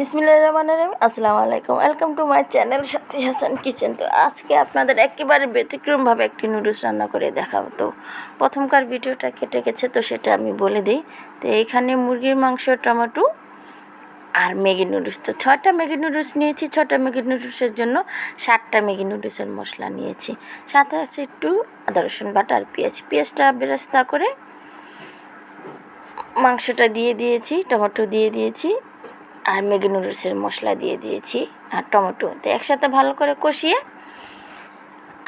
বিসমিল্লাহ রহমান রহিম। আসসালামু আলাইকুম। Welcome to my channel Sathi Hasan kitchen তো আজকে আপনাদের একেবারে ব্যতিক্রমভাবে একটি নুডলস রান্না করে দেখাবো। তো প্রথমকার ভিডিওটা কেটে গেছে, তো সেটা আমি বলে দিই। তো এখানে মুরগির মাংস, টমেটো আর ম্যাগি নুডলস তো ছটা ম্যাগি নুডলস নিয়েছি। ছটা ম্যাগি নুডলসের জন্য ষাটটা ম্যাগি নুডলসের মশলা নিয়েছি। সাথে আছে একটু আদা, রসুন বাটা আর পেঁয়াজ। পেঁয়াজটা বেরেস্তা করে মাংসটা দিয়ে দিয়েছি, টমেটো দিয়ে দিয়েছি। আর ম্যাগি নুডলসের মশলা দিয়ে দিয়েছি আর টমেটো। তো একসাথে ভালো করে কষিয়ে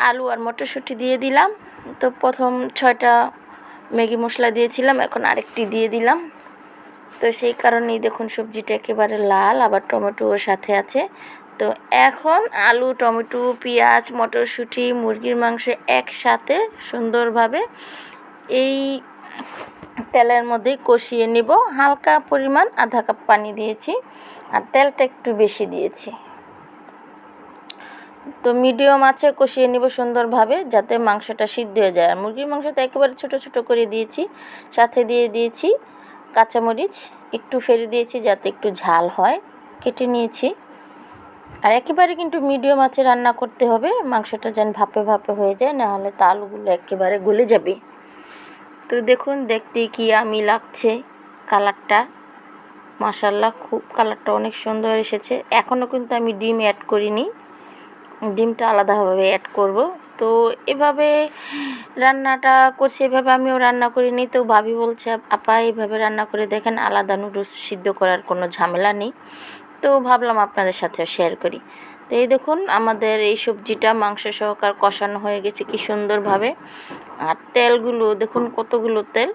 আলু আর মটরশুঁটি দিয়ে দিলাম। তো প্রথম ছয়টা ম্যাগি মশলা দিয়েছিলাম, এখন আরেকটি দিয়ে দিলাম। তো সেই কারণেই দেখুন সবজিটা একেবারে লাল, আবার টমেটোও সাথে আছে। তো এখন আলু, টমেটো, পেঁয়াজ, মটরশুঁটি, মুরগির মাংস একসাথে সুন্দরভাবে এই তেলের মধ্যে কষিয়ে নিব। হালকা পরিমাণ আধা কাপ পানি দিয়েছি আর তেলটা একটু বেশি দিয়েছি। তো মিডিয়াম আছে কষিয়ে নিব সুন্দরভাবে যাতে মাংসটা সিদ্ধ হয়ে যায়। আর মুরগির মাংসটা একেবারে ছোট ছোট করে দিয়েছি। সাথে দিয়ে দিয়েছি কাঁচামরিচ, একটু ফেলে দিয়েছি যাতে একটু ঝাল হয়। কেটে নিয়েছি। আর একেবারে কিন্তু মিডিয়াম আছে রান্না করতে হবে। মাংসটা যেন ভাপে ভাপে হয়ে যায়, না হলে তা একেবারে গলে যাবে। তো দেখুন দেখতে কি আমি লাগছে কালারটা মাসাল্লাহ খুব কালারটা অনেক সুন্দর এসেছে। এখনও কিন্তু আমি ডিম অ্যাড করিনি। ডিমটা আলাদাভাবে অ্যাড করব। তো এভাবে রান্নাটা করছি, এভাবে আমিও রান্না করিনি। তো ভাবি বলছে, আপা এইভাবে রান্না করে দেখেন, আলাদা নুডলস সিদ্ধ করার কোনো ঝামেলা নেই। তো ভাবলাম আপনাদের সাথে শেয়ার করি। তো এই দেখুন, আমাদের এই সবজিটা মাংস সহকার কষানো হয়ে গেছে কি সুন্দরভাবে। আর তেলগুলো, দেখুন কতগুলো তেল।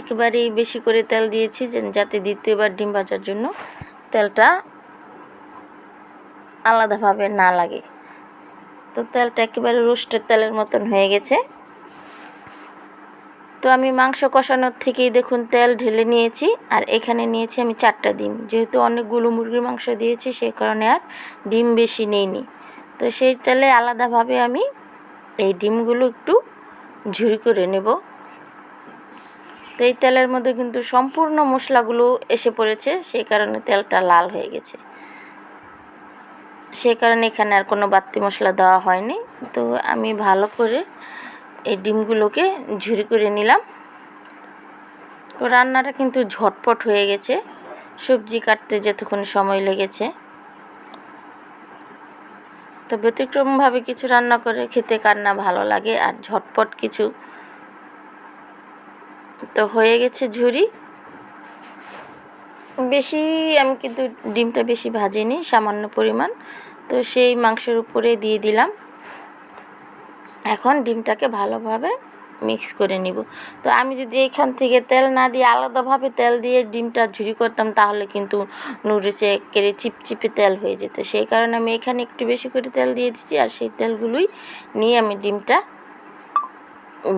একেবারেই বেশি করে তেল দিয়েছি যাতে দ্বিতীয়বার ডিম ভাজার জন্য তেলটা আলাদাভাবে না লাগে। তো তেলটা একেবারে রোস্টের তেলের মতন হয়ে গেছে। তো আমি মাংস কষানোর থেকেই দেখুন তেল ঢেলে নিয়েছি, আর এখানে নিয়েছি আমি চারটা ডিম। যেহেতু অনেকগুলো মুরগির মাংস দিয়েছি সেই কারণে আর ডিম বেশি নেইনি। তো সেই তেলে আলাদাভাবে আমি এই ডিমগুলো একটু ঝুরি করে নেব। তো এই তেলের মধ্যে কিন্তু সম্পূর্ণ মশলাগুলো এসে পড়েছে সেই কারণে তেলটা লাল হয়ে গেছে। সেই কারণে এখানে আর কোনো বাড়তি মশলা দেওয়া হয়নি। তো আমি ভালো করে এই ডিমগুলোকে ঝুরি করে নিলাম। তো রান্নাটা কিন্তু ঝটপট হয়ে গেছে। সবজি কাটতে যতক্ষণ সময় লেগেছে। তো ব্যতিক্রমভাবে কিছু রান্না করে খেতে কান্না ভালো লাগে আর ঝটপট কিছু। তো হয়ে গেছে ঝুরি। বেশি আমি কিন্তু ডিমটা বেশি ভাজিনি, সামান্য পরিমাণ। তো সেই মাংসের উপরে দিয়ে দিলাম। এখন ডিমটাকে ভালোভাবে মিক্স করে নিব। তো আমি যদি এখান থেকে তেল না দিয়ে আলাদাভাবে তেল দিয়ে ডিমটা ঝুরি করতাম, তাহলে কিন্তু নুডলসে কেড়ে চিপচিপে তেল হয়ে যেত। সেই কারণে আমি এখানে একটু বেশি করে তেল দিয়ে দিচ্ছি আর সেই তেলগুলোই নিয়ে আমি ডিমটা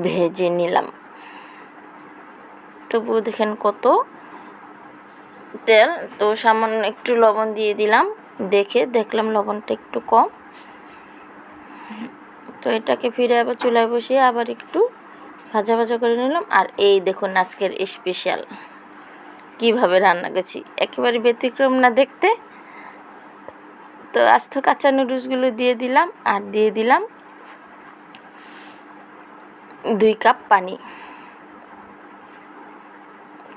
ভেজে নিলাম। তবুও দেখেন কত তেল। তো সামান্য একটু লবণ দিয়ে দিলাম। দেখে দেখলাম লবণটা একটু কম। তো এটাকে ফিরে আবার চুলায় বসিয়ে আবার একটু ভাজা ভাজা করে নিলাম। আর এই দেখুন আজকের স্পেশাল কীভাবে রান্না করছি, একেবারে ব্যতিক্রম না দেখতে। তো আস্ত কাঁচা নুডলসগুলো দিয়ে দিলাম আর দিয়ে দিলাম দুই কাপ পানি।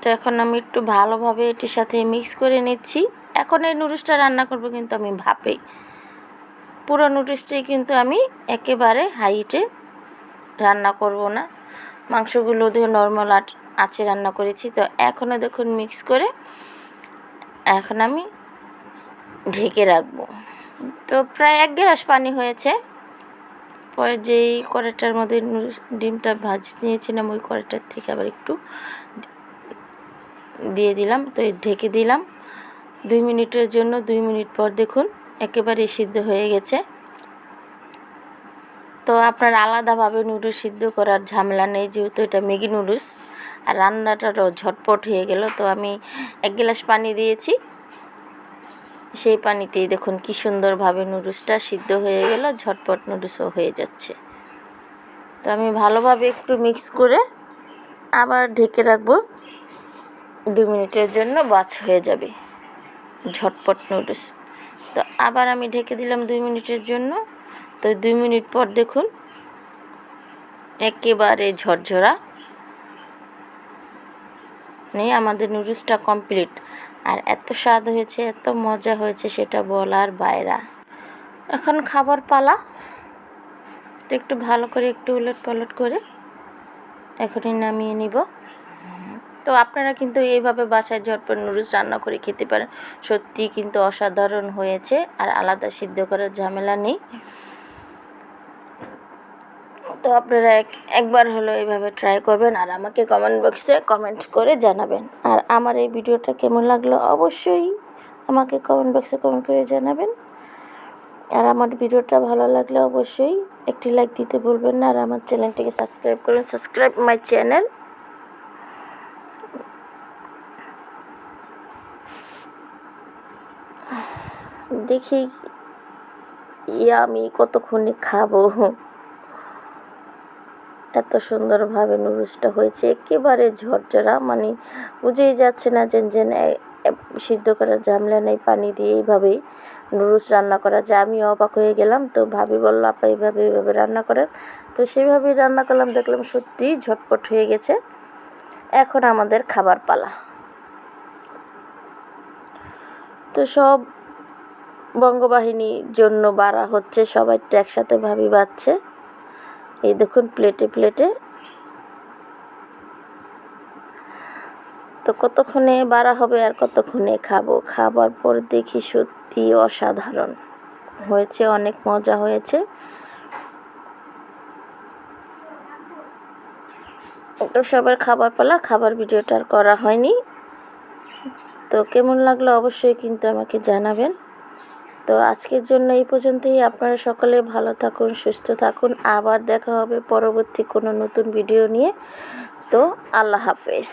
তো এখন আমি একটু ভালোভাবে এটির সাথে মিক্স করে নিচ্ছি। এখন এই নুডলসটা রান্না করব কিন্তু আমি ভাপেই। পুরো নুডলসটাই কিন্তু আমি একেবারে হাইটে রান্না করব না। মাংসগুলো দিয়ে নর্মাল আট আছে রান্না করেছি। তো এখনও দেখুন মিক্স করে এখন আমি ঢেকে রাখব। তো প্রায় এক গ্লাস পানি হয়েছে। পরে যেই কড়াইটার মধ্যে ডিমটা ভাজি, নিয়েছিলাম ওই কড়াইটার থেকে আবার একটু দিয়ে দিলাম। তো ঢেকে দিলাম। দুই মিনিটের জন্য, দুই মিনিট পর দেখুন একেবারে সিদ্ধ হয়ে গেছে। তো আপনার আলাদাভাবে নুডলস সিদ্ধ করার ঝামেলা নেই, যেহেতু এটা ম্যাগি নুডলস। আর রান্নাটারও ঝটপট হয়ে গেল, তো আমি এক গ্লাস পানি দিয়েছি। সেই পানিতেই দেখুন কি সুন্দরভাবে নুডলসটা সিদ্ধ হয়ে গেল, ঝটপট নুডলসও হয়ে যাচ্ছে। তো আমি ভালোভাবে একটু মিক্স করে আবার ঢেকে রাখব। দু মিনিটের জন্য বাছ হয়ে যাবে ঝটপট নুডলস। তো আবার আমি ঢেকে দিলাম দুই মিনিটের জন্য। তো দুই মিনিট পর দেখুন, একেবারে ঝরঝরা। নেই, আমাদের নুডলসটা কমপ্লিট আর এত স্বাদ হয়েছে, এত মজা হয়েছে, সেটা বলার বাইরা। এখন খাবার পালা। তো একটু ভালো করে, একটু উলট পালট করে এখনই নামিয়ে নিব। তো আপনারা কিন্তু এইভাবে বাসায় ঝটপট নুডলস রান্না করে খেতে পারেন। সত্যি কিন্তু অসাধারণ হয়েছে আর আলাদা সিদ্ধ করার ঝামেলা নেই। তো আপনারা এক, একবার হলো এইভাবে ট্রাই করবেন আর আমাকে কমেন্ট বক্সে কমেন্ট করে জানাবেন। আর আমার এই ভিডিওটা কেমন লাগল অবশ্যই আমাকে কমেন্ট বক্সে কমেন্ট করে জানাবেন। আর আমার ভিডিওটা ভালো লাগলে অবশ্যই একটি লাইক দিতে ভুলবেন না। আর আমার চ্যানেলটিকে সাবস্ক্রাইব করুন। সাবস্ক্রাইব মাই চ্যানেল দেখি আমি কতক্ষণে খাব? এত সুন্দরভাবে নুডলসটা হয়েছে, একেবারে ঝরঝরা মানে বুঝেই যাচ্ছে না যে যে সিদ্ধ করার ঝামেলা নেই, পানি দিয়ে এইভাবেই নুডলস রান্না করা যায়। আমি অবাক হয়ে গেলাম, তো ভাবি বলল, আপা, এইভাবে এইভাবে রান্না করেন। তো সেইভাবেই রান্না করলাম, দেখলাম সত্যিই ঝটপট হয়ে গেছে। এখন আমাদের খাবার পালা। তো সব বঙ্গবাহিনীর জন্য বাড়া হচ্ছে সবাইটা একসাথে ভাবি বাচ্ছে এই দেখুন প্লেটে প্লেটে তো কতক্ষণে বাড়া হবে আর কতক্ষণে খাব? খাবার পর দেখি সত্যি অসাধারণ। হয়েছে, অনেক মজা হয়েছে। তো সবার খাবার পালা, খাবার ভিডিওটা আর করা হয়নি। তো কেমন লাগল অবশ্যই কিন্তু আমাকে জানাবেন। তো আজকের জন্য এই পর্যন্তই। আপনারা সকলে ভালো থাকুন, সুস্থ থাকুন। আবার দেখা হবে পরবর্তী কোনো নতুন ভিডিও নিয়ে। তো আল্লাহ হাফেজ।